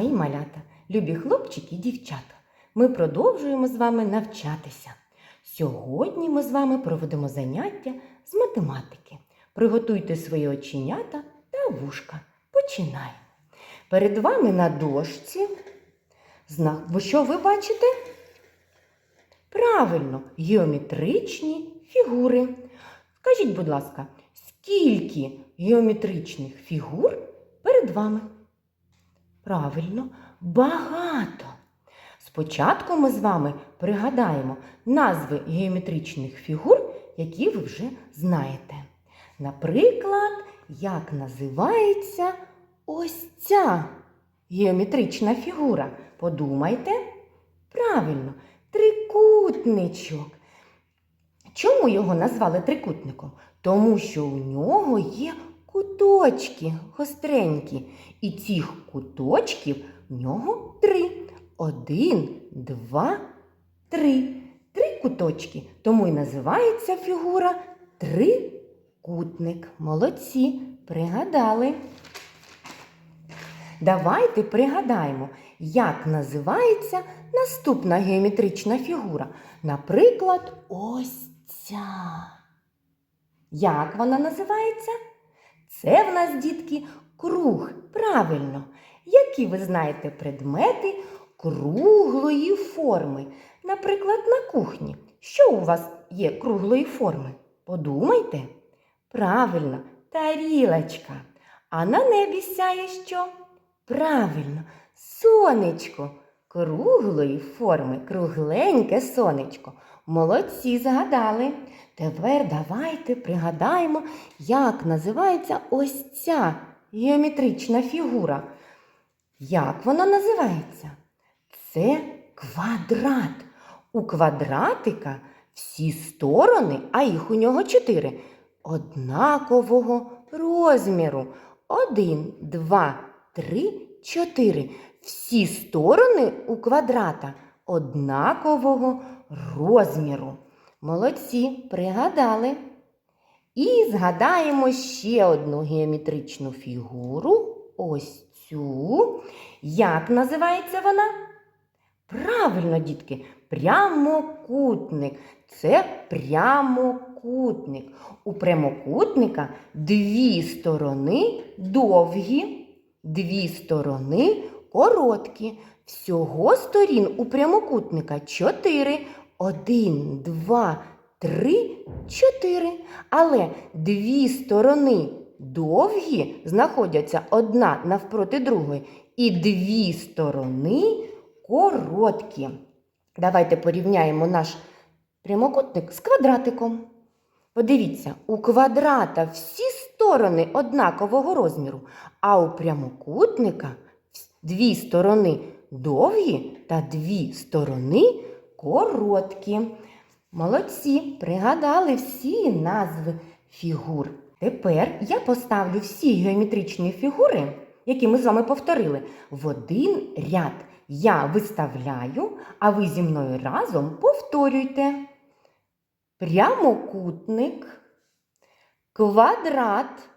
мої малята, любі хлопчики і дівчата. Ми продовжуємо з вами навчатися. Сьогодні ми з вами проведемо заняття з математики. Приготуйте свої оченята та вушка. Починаємо. Перед вами на дошці. Що ви бачите? Правильно, геометричні фігури. Скажіть, будь ласка, скільки геометричних фігур перед вами? Правильно, багато. Спочатку ми з вами пригадаємо назви геометричних фігур, які ви вже знаєте. Наприклад, як називається ось ця геометрична фігура? Подумайте. Правильно, трикутничок. Чому його назвали трикутником? Тому що у нього є куточки гостренькі. І цих куточків в нього три. Один, два, три. Три куточки. Тому і називається фігура трикутник. Молодці, пригадали. Давайте пригадаємо, як називається наступна геометрична фігура. Наприклад, ось ця. Як вона називається? Це в нас, дітки, круг. Правильно. Які ви знаєте предмети круглої форми? Наприклад, на кухні. Що у вас є круглої форми? Подумайте. Правильно, тарілочка. А на небі сяє що? Правильно, сонечко. Круглої форми, кругленьке сонечко. Молодці згадали. Тепер давайте пригадаємо, як називається ось ця геометрична фігура. Як вона називається? Це квадрат. У квадратика всі сторони, а їх у нього чотири, однакового розміру. Один, два, три, чотири. Всі сторони у квадрата однакового розміру. Молодці, пригадали. І згадаємо ще одну геометричну фігуру. Ось цю. Як називається вона? Правильно, дітки, прямокутник. Це прямокутник. У прямокутника дві сторони довгі, дві сторони короткі. Всього сторін у прямокутника чотири. Один, два, три, чотири. Але дві сторони довгі знаходяться одна навпроти другої, і дві сторони короткі. Давайте порівняємо наш прямокутник з квадратиком. Подивіться, у квадрата всі сторони однакового розміру, а у прямокутника дві сторони довгі та дві сторони короткі. Молодці, пригадали всі назви фігур. Тепер я поставлю всі геометричні фігури, які ми з вами повторили, в один ряд. Я виставляю, а ви зі мною разом повторюйте. Прямокутник, квадрат,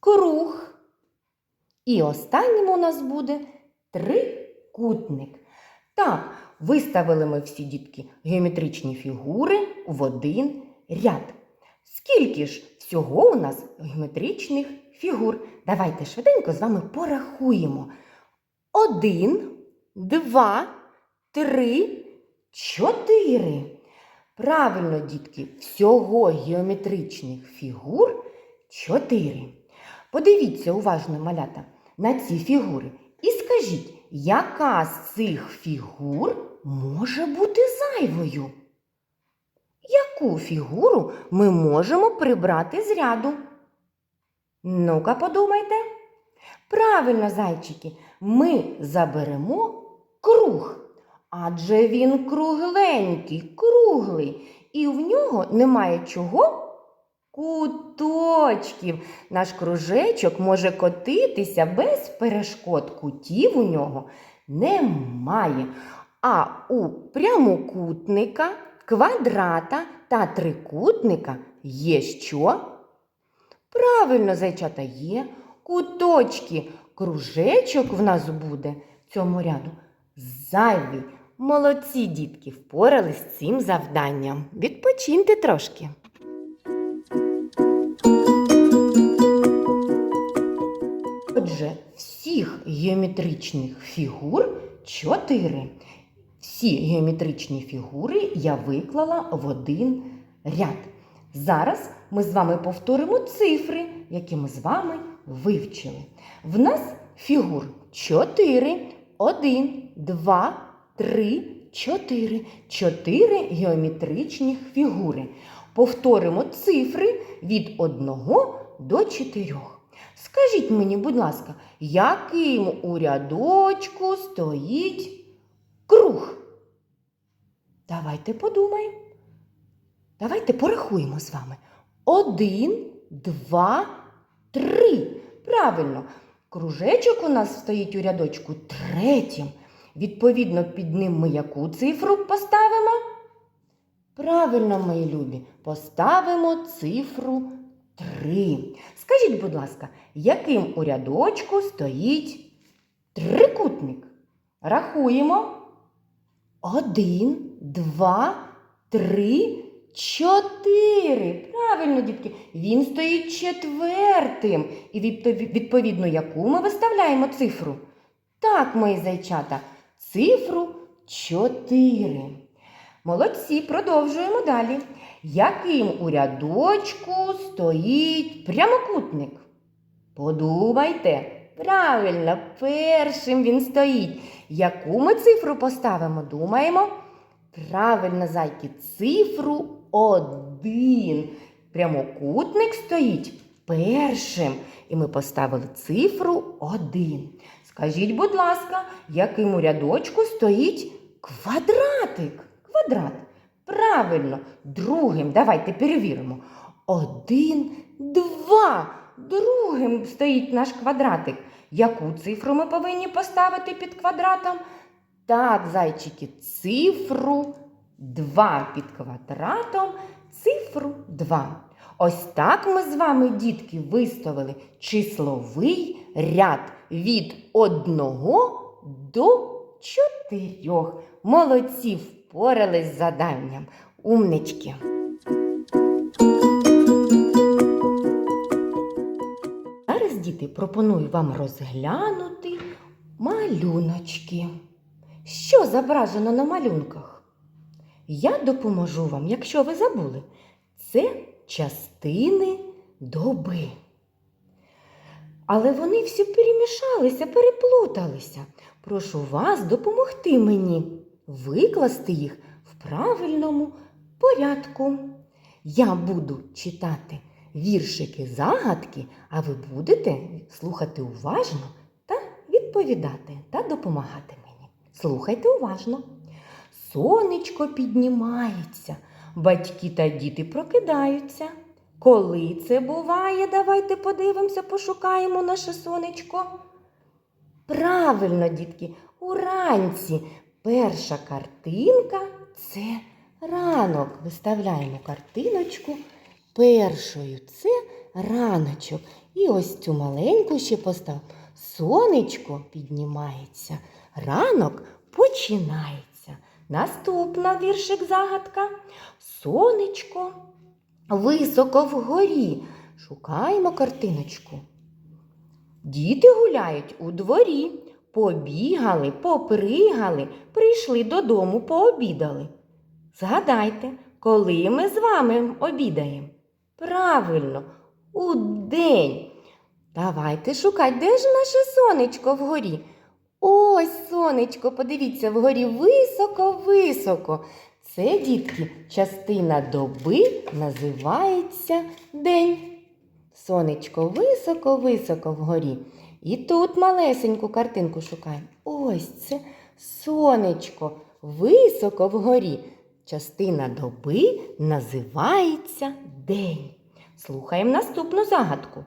круг. І останнім у нас буде трикутник. Так, виставили ми всі дітки геометричні фігури в один ряд. Скільки ж всього у нас геометричних фігур? Давайте швиденько з вами порахуємо. Один, два, три, чотири. Правильно, дітки, всього геометричних фігур чотири. Подивіться уважно, малята, на ці фігури. І скажіть, яка з цих фігур може бути зайвою? Яку фігуру ми можемо прибрати з ряду? Ну-ка, подумайте. Правильно, зайчики, ми заберемо круг. Адже він кругленький, круглий, і в нього немає чого? Куточків. Наш кружечок може котитися без перешкод. Кутів у нього немає. А у прямокутника, квадрата та трикутника є що? Правильно, зайчата, є куточки. Кружечок в нас буде в цьому ряду зайвий. Молодці дітки впорались з цим завданням. Відпочиньте трошки. Отже, всіх геометричних фігур чотири. Всі геометричні фігури я виклала в один ряд. Зараз ми з вами повторимо цифри, які ми з вами вивчили. В нас фігур 4, 1, 2, 3, 4. Чотири геометричних фігури. Повторимо цифри від 1 до 4. Скажіть мені, будь ласка, яким у рядочку стоїть круг? Давайте подумаємо. Давайте порахуємо з вами. Один, два, три. Правильно, кружечок у нас стоїть у рядочку третім. Відповідно, під ним ми яку цифру поставимо? Правильно, мої любі, поставимо цифру 3. Скажіть, будь ласка, яким у рядочку стоїть трикутник? Рахуємо. Один, два, три, чотири. Правильно, дітки, він стоїть четвертим. І відповідно, яку ми виставляємо цифру? Так, мої зайчата, цифру 4. Молодці, продовжуємо далі. Яким у рядочку стоїть прямокутник? Подумайте. Правильно, першим він стоїть. Яку ми цифру поставимо? Думаємо? Правильно, зайки, цифру 1. Прямокутник стоїть першим. І ми поставили цифру 1. Скажіть, будь ласка, яким у рядочку стоїть квадратик? Квадрат. Правильно, другим. Давайте перевіримо. Один, два. Другим стоїть наш квадратик. Яку цифру ми повинні поставити під квадратом? Так, зайчики, цифру 2 під квадратом, цифру 2. Ось так ми з вами, дітки, виставили числовий ряд від 1 до 4. Молодці впорались з заданням. Умнички. Зараз, діти, пропоную вам розглянути малюночки. Що зображено на малюнках? Я допоможу вам, якщо ви забули. Це частини доби. Але вони всі перемішалися, переплуталися. Прошу вас допомогти мені викласти їх в правильному порядку. Я буду читати віршики загадки, а ви будете слухати уважно та відповідати та допомагати мені. Слухайте уважно. Сонечко піднімається, батьки та діти прокидаються. Коли це буває, давайте подивимося, пошукаємо наше сонечко. Правильно, дітки, уранці перша картинка це ранок. Виставляємо картиночку першою. Це раночок. І ось цю маленьку ще постав. Сонечко піднімається. Ранок починається. Наступна віршик загадка. Сонечко високо вгорі. Шукаємо картиночку. Діти гуляють у дворі. Побігали, попригали, прийшли додому, пообідали. Згадайте, коли ми з вами обідаємо? Правильно, у день. Давайте шукати, де ж наше сонечко вгорі? Ось сонечко, подивіться, вгорі високо-високо. Це, дітки, частина доби називається день. Сонечко високо-високо вгорі. І тут малесеньку картинку шукаємо. Ось це сонечко високо вгорі. Частина доби називається день. Слухаємо наступну загадку.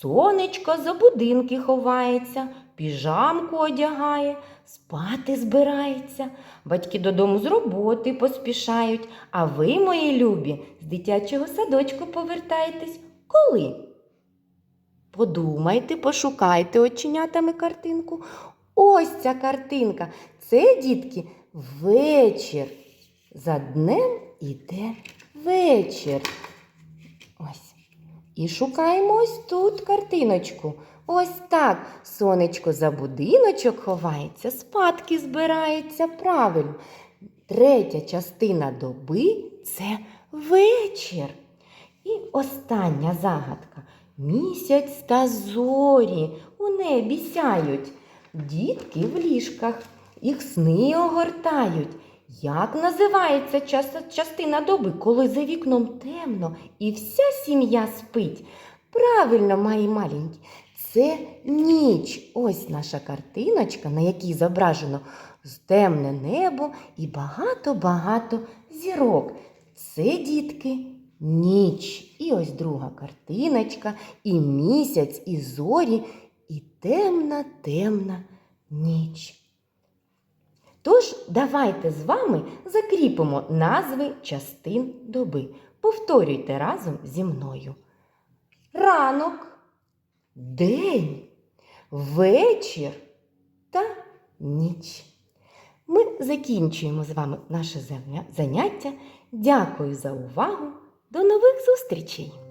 Сонечко за будинки ховається, піжамку одягає, спати збирається. Батьки додому з роботи поспішають, а ви, мої любі, з дитячого садочку повертаєтесь. Коли? Подумайте, пошукайте оченятами картинку. Ось ця картинка. Це, дітки, вечір. За днем іде вечір. Ось. І шукаємо ось тут картиночку. Ось так. Сонечко за будиночок ховається, спадки збирається правильно. Третя частина доби це вечір. І остання загадка. Місяць та зорі у небі сяють. Дітки в ліжках, їх сни огортають. Як називається частина доби, коли за вікном темно і вся сім'я спить? Правильно, мої маленькі, це ніч. Ось наша картиночка, на якій зображено темне небо і багато-багато зірок. Це, дітки, ніч. Друга картиночка, і місяць, і зорі, і темна, темна ніч. Тож давайте з вами закріпимо назви частин доби. Повторюйте разом зі мною. Ранок, день, вечір та ніч. Ми закінчуємо з вами наше заняття. Дякую за увагу. До нових зустрічей!